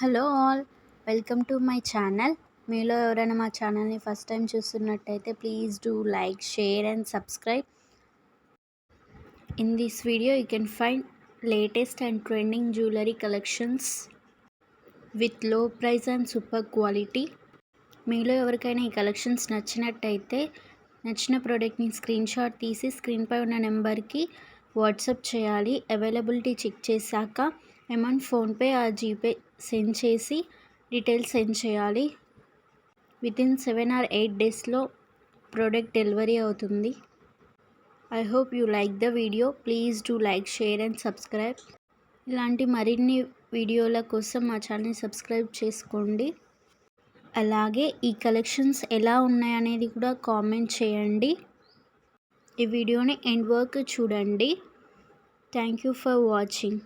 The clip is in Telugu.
Hello all welcome to my channel. మీలో ఎవరైనా మా ఛానల్ని ఫస్ట్ టైం చూస్తున్నట్టయితే please do like share and subscribe. In this video you can find latest and trending jewellery collections with low price and super quality. మీలో ఎవరికైనా ఈ కలెక్షన్స్ నచ్చినట్టయితే నచ్చిన ప్రోడక్ట్ని స్క్రీన్ షాట్ తీసి స్క్రీన్పై ఉన్న నెంబర్కి వాట్సాప్ చేయాలి. అవైలబిలిటీ చెక్ చేశాక అమౌంట్ ఫోన్పే ఆ జీపే సెండ్ చేసి డీటెయిల్స్ సెండ్ చేయాలి. వితిన్ సెవెన్ ఆర్ ఎయిట్ డేస్లో ప్రోడక్ట్ డెలివరీ అవుతుంది. I hope you like the video. Please do like share and subscribe. ఇలాంటి మరిన్ని వీడియోల కోసం మా ఛానల్ని సబ్స్క్రైబ్ చేసుకోండి. అలాగే ఈ కలెక్షన్స్ ఎలా ఉన్నాయనేది కూడా కామెంట్ చేయండి. ఈ వీడియోని ఎండ్ వర్క్ చూడండి. Thank you for watching.